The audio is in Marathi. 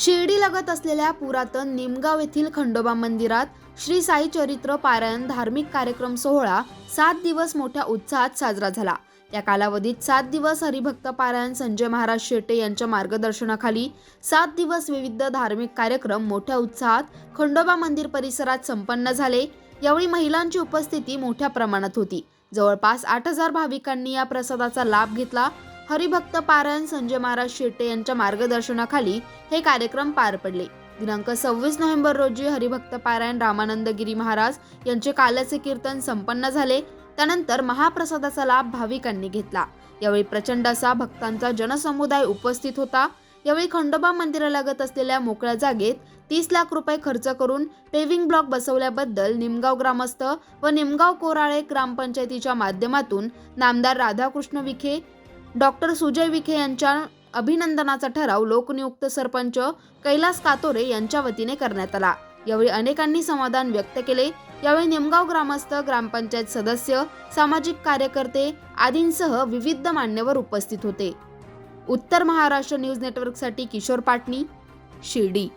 शिर्डी लगत असलेल्या पुरातन निमगाव येथील खंडोबा मंदिरात श्री साई चरित्र पारायण धार्मिक कार्यक्रम सोहळा सात दिवस मोठ्या उत्साहात साजरा झाला. या कालावधीत सात दिवस हरिभक्त पारायण संजय महाराज शेटे यांच्या मार्गदर्शनाखाली सात दिवस विविध धार्मिक कार्यक्रम मोठ्या उत्साहात खंडोबा मंदिर परिसरात संपन्न झाले. यावेळी महिलांची उपस्थिती मोठ्या प्रमाणात होती. जवळपास आठ हजार भाविकांनी या प्रसादाचा लाभ घेतला. हरिभक्त पारायण संजय महाराज शेट्टे यांच्या मार्गदर्शनाखाली हे कार्यक्रम पार पडले. दिनांक सव्वीस नोव्हेंबर रोजी हरिभक्त पारायण रामानंद गिरी महाराज यांचे कालचे कीर्तन संपन्न झाले. त्यानंतर महाप्रसादाचा लाभ भाविकांनी घेतला. यावेळी प्रचंड असा भक्तांचा जनसमुदाय उपस्थित होता. यावेळी खंडोबा मंदिरालगत असलेल्या मोकळ्या जागेत तीस लाख रुपये खर्च करून पेव्हिंग ब्लॉक बसवल्याबद्दल निमगाव ग्रामस्थ व निमगाव कोराळे ग्रामपंचायतीच्या माध्यमातून नामदार राधाकृष्ण विखे डॉक्टर सुजय विखे यांच्या अभिनंदनाचा ठराव लोकनियुक्त सरपंच कैलास कातोरे यांच्या वतीने करण्यात आला. यावेळी अनेकांनी समाधान व्यक्त केले. यावेळी निमगाव ग्रामस्थ ग्रामपंचायत सदस्य सामाजिक कार्यकर्ते आदींसह विविध मान्यवर उपस्थित होते. उत्तर महाराष्ट्र न्यूज नेटवर्कसाठी किशोर पाटणी शिर्डी.